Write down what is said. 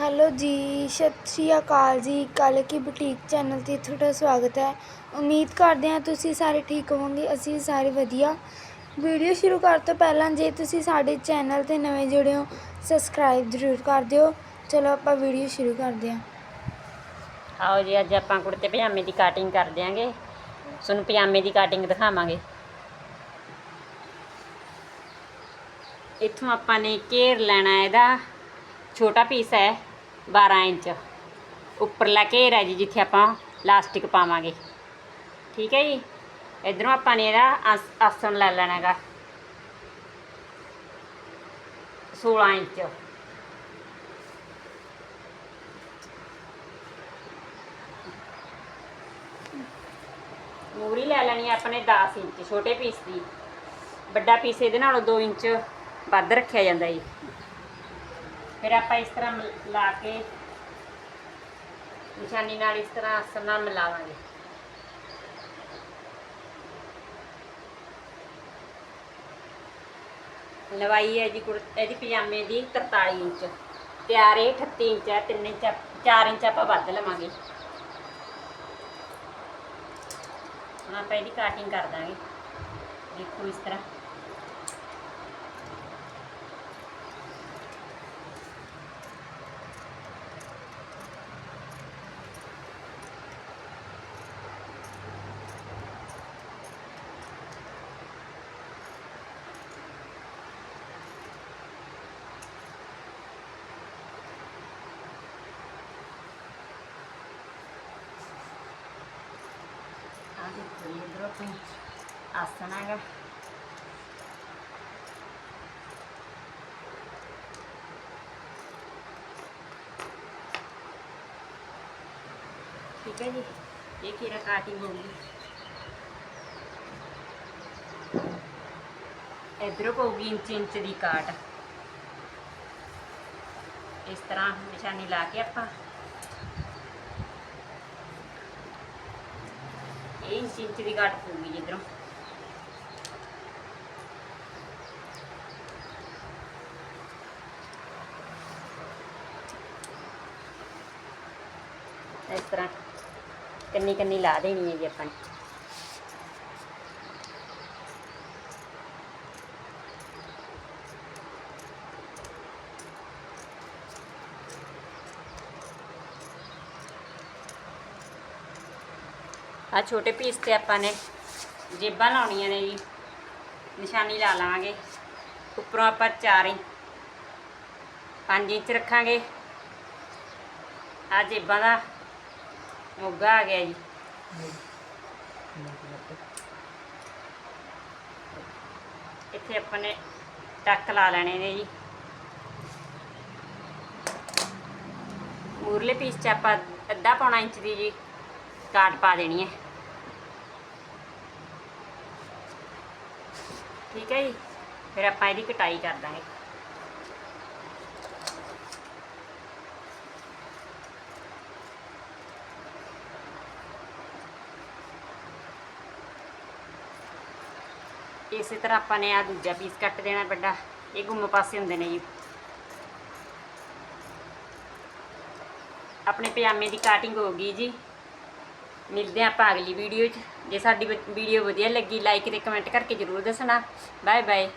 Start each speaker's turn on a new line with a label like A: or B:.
A: Hello ਜੀ, ਸਤਿ ਸ਼੍ਰੀ ਅਕਾਲ ਜੀ। ਕੱਲ ਕੀ ਬੁਟੀਕ ਚੈਨਲ ਤੇ ਤੁਹਾਡਾ ਸਵਾਗਤ ਹੈ। ਉਮੀਦ ਕਰਦੇ ਹਾਂ ਤੁਸੀਂ ਸਾਰੇ ਠੀਕ ਹੋਵੋਗੇ, ਅਸੀਂ ਸਾਰੇ ਵਧੀਆ। ਵੀਡੀਓ ਸ਼ੁਰੂ ਕਰਨ ਤੋਂ ਪਹਿਲਾਂ ਜੇ ਤੁਸੀਂ ਸਾਡੇ ਚੈਨਲ ਤੇ ਨਵੇਂ ਜੁੜੇ ਹੋ, ਸਬਸਕ੍ਰਾਈਬ ਜ਼ਰੂਰ ਕਰ ਦਿਓ। ਚਲੋ ਆਪਾਂ ਵੀਡੀਓ ਸ਼ੁਰੂ ਕਰਦੇ ਹਾਂ।
B: ਆਓ ਜੀ, ਅੱਜ ਆਪਾਂ ਕੁੜਤੇ ਪਜਾਮੇ ਦੀ ਕਟਿੰਗ ਕਰ ਦਿਆਂਗੇ। ਤੁਹਾਨੂੰ ਪਜਾਮੇ ਦੀ ਕਟਿੰਗ ਦਿਖਾਵਾਂਗੇ। ਇੱਥੋਂ ਆਪਾਂ ਨੇ ਘੇਰ ਲੈਣਾ ਇਹਦਾ। ਛੋਟਾ ਪੀਸ ਹੈ। 12 ਇੰਚ। ਉੱਪਰਲਾ ਘੇਰ ਹੈ ਜੀ, ਜਿੱਥੇ ਆਪਾਂ ਲਾਸਟਿਕ ਪਾਵਾਂਗੇ। ਠੀਕ ਹੈ ਜੀ? ਇਧਰੋਂ ਆਪਾਂ ਨੇ ਇਹਦਾ ਆਸ- ਆਸਣ ਲੈ ਲੈਣਾ ਹੈਗਾ। 16 ਇੰਚ। ਮੂਰੀ ਲੈ ਲੈਣੀ ਆਪਣੇ 10 ਇੰਚ, ਛੋਟੇ ਪੀਸ ਦੀ। ਵੱਡਾ ਪੀਸ ਇਹਦੇ ਨਾਲੋਂ 2 ਇੰਚ ਵੱਧ ਰੱਖਿਆ ਜਾਂਦਾ ਜੀ। ਫਿਰ ਆਪਾਂ ਇਸ ਤਰ੍ਹਾਂ ਮਿਲ- ਲਾ ਕੇ ਨਿਸ਼ਾਨੀ ਨਾਲ ਇਸ ਤਰ੍ਹਾਂ ਆਸਣ ਨਾਲ ਮਿਲਾਵਾਂਗੇ। ਲਵਾਈ ਹੈ ਜੀ ਕੁੜ ਇਹਦੀ ਪਜਾਮੇ ਦੀ 43 ਇੰਚ। ਤਿਆਰ ਇਹ 38 ਇੰਚ ਹੈ 3 ਇੰਚ 4 ਇੰਚ ਆਪਾਂ ਵੱਧ ਲਵਾਂਗੇ। ਹੁਣ ਆਪਾਂ ਇਹਦੀ ਕਟਿੰਗ ਕਰ ਦਾਂਗੇ। ਦੇਖੋ ਇਸ ਤਰ੍ਹਾਂ। ਆ ਦੇਖੋ ਜੀ ਇਧਰੋਂ ਆਪਣੀ ਆਸਣ ਹੈਗਾ ਠੀਕ ਹੈ ਜੀ ਇਹ ਕਿਹੜਾ ਕਾਟਿੰਗ ਹੋਊਗੀ ਇਧਰੋਂ ਪਊਗੀ ਇੰਚ ਇੰਚ ਦੀ ਕਾਟ ਇਸ ਤਰ੍ਹਾਂ ਨਿਸ਼ਾਨੀ ਲਾ ਕੇ ਆਪਾਂ ਇੰਚ ਇੰਚ ਦੀ ਕਾਟ ਪਊਗੀ ਜਿੱਧਰੋਂ। ਇਸ ਤਰ੍ਹਾਂ ਕੰਨੀ ਕੰਨੀ ਲਾ ਦੇਣੀ ਹੈ ਜੀ ਆਪਾਂ ਨੇ। ਆ ਛੋਟੇ ਪੀਸ ਤੇ ਆਪਾਂ ਨੇ ਜੇਬਾਂ ਲਾਉਣੀਆਂ ਨੇ ਜੀ। ਨਿਸ਼ਾਨੀ ਲਾ ਲਾਵਾਂਗੇ ਉੱਪਰੋਂ ਆਪਾਂ 4 ਇੰਚ 5 ਇੰਚ ਰੱਖਾਂਗੇ। ਆ ਜੇਬਾਂ ਦਾ ਮੋਗਾ ਆ ਗਿਆ ਜੀ। ਇੱਥੇ ਆਪਾਂ ਨੇ ਟੱਕ ਲਾ ਲੈਣੇ ਨੇ ਜੀ। ਮੂਰਲੇ ਪੀਸ 'ਚ ਆਪਾਂ ਅੱਧਾ ਪੌਣਾ ਇੰਚ ਦੀ ਜੀ। ਕਾਟ ਪਾ ਦੇਣੀ ਹੈ। ਠੀਕ ਹੈ ਜੀ, ਫਿਰ ਆਪਾਂ ਇਹਦੀ ਕਟਾਈ ਕਰ ਦਾਂਗੇ ਇਸੇ ਤਰ੍ਹਾਂ ਆਪਾਂ ਨੇ ਆ ਦੂਜਾ ਪੀਸ ਕੱਟ ਦੇਣਾ ਵੱਡਾ, ਇਹ ਗੁੰਮ ਪਾਸੇ ਹੁੰਦੇ ਨੇ ਜੀ। ਆਪਣੇ ਪਜਾਮੇ ਦੀ ਕਟਿੰਗ ਹੋ ਗਈ ਜੀ। ਮਿਲਦੇ ਹਾਂ ਆਪਾਂ ਅਗਲੀ ਵੀਡੀਓ 'ਚ। ਜੇ ਸਾਡੀ ਵੀਡੀਓ ਵਧੀਆ ਲੱਗੀ ਲਾਈਕ ਤੇ ਕਮੈਂਟ ਕਰਕੇ ਜ਼ਰੂਰ ਦੱਸਣਾ। Bye bye